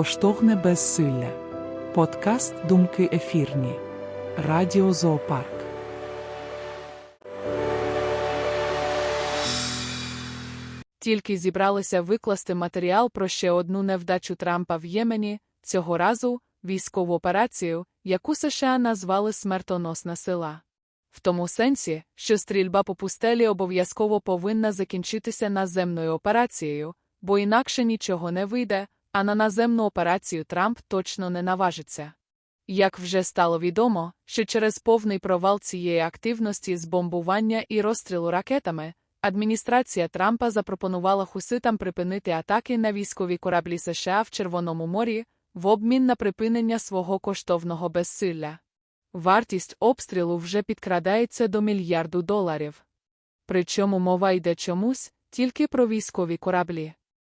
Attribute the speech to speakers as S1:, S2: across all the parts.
S1: Коштовне безсилля. Подкаст Думки ефірні. Радіо Зоопарк.
S2: Тільки зібралися викласти матеріал про ще одну невдачу Трампа в Ємені, цього разу військову операцію, яку США назвали смертоносна сила. В тому сенсі, що стрільба по пустелі обов'язково повинна закінчитися наземною операцією, бо інакше нічого не вийде, а на наземну операцію Трамп точно не наважиться. Як вже стало відомо, що через повний провал цієї активності з бомбування і розстрілу ракетами, адміністрація Трампа запропонувала хуситам припинити атаки на військові кораблі США в Червоному морі в обмін на припинення свого коштовного безсилля. Вартість обстрілу вже підкрадається до мільярду доларів. Причому мова йде чомусь тільки про військові кораблі.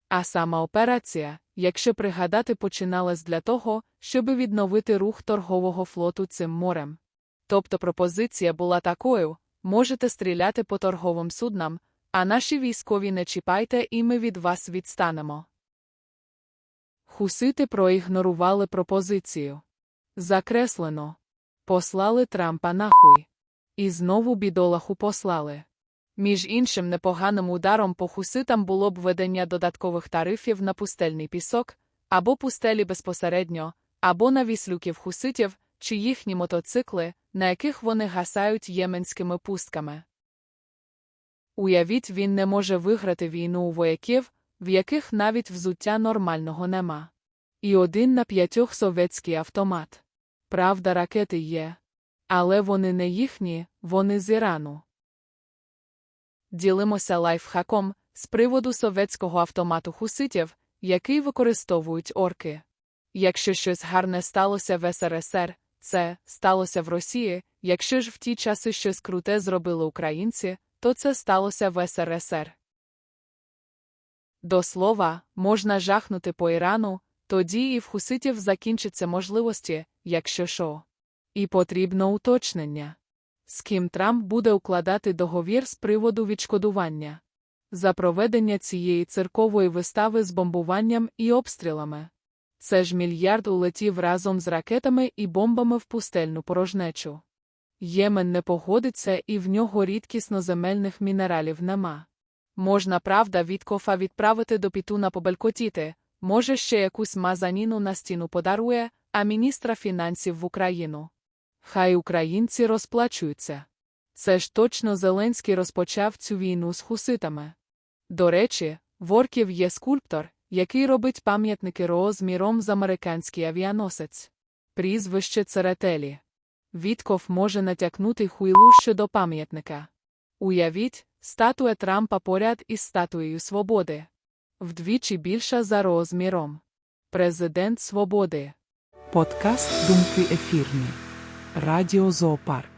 S2: А сама операція, якщо пригадати, починалась для того, щоби відновити рух торгового флоту цим морем. Тобто пропозиція була такою можете стріляти по торговим суднам, а наші військові не чіпайте і ми від вас відстанемо. Хусити проігнорували пропозицію. Закреслено. Послали Трампа нахуй. І знову бідолаху послали. Між іншим непоганим ударом по хуситам було б введення додаткових тарифів на пустельний пісок, або пустелі безпосередньо, або на віслюків хуситів, чи їхні мотоцикли, на яких вони гасають єменськими пустками. Уявіть, він не може виграти війну у вояків, в яких навіть взуття нормального нема. І один на п'ятьох совєтський автомат. Правда, ракети є. Але вони не їхні, вони з Ірану. Ділимося лайфхаком з приводу совєтського автомату хуситів, який використовують орки. Якщо щось гарне сталося в СРСР, це сталося в Росії, якщо ж в ті часи щось круте зробили українці, то це сталося в СРСР. До слова, можна жахнути по Ірану, тоді і в хуситів закінчаться можливості, якщо що. І потрібно уточнення. З ким Трамп буде укладати договір з приводу відшкодування за проведення цієї циркової вистави з бомбуванням і обстрілами. Це ж мільярд улетів разом з ракетами і бомбами в пустельну порожнечу. Ємен не погодиться і в нього рідкісно земельних мінералів нема. Можна, правда, від кофа відправити до пітуна побелькотіти, може, ще якусь мазаніну на стіну подарує, а міністра фінансів в Україну. Хай українці розплачуються. Це ж точно Зеленський розпочав цю війну з хуситами. До речі, в орків є скульптор, який робить пам'ятники розміром з американський авіаносець. Прізвище Церетелі. Вітков може натякнути хуйлу щодо пам'ятника. Уявіть, статуя Трампа поряд із статуєю Свободи. Вдвічі більша за розміром. Президент Свободи.
S1: Подкаст Думки ефірні. Радіо Зоопарк.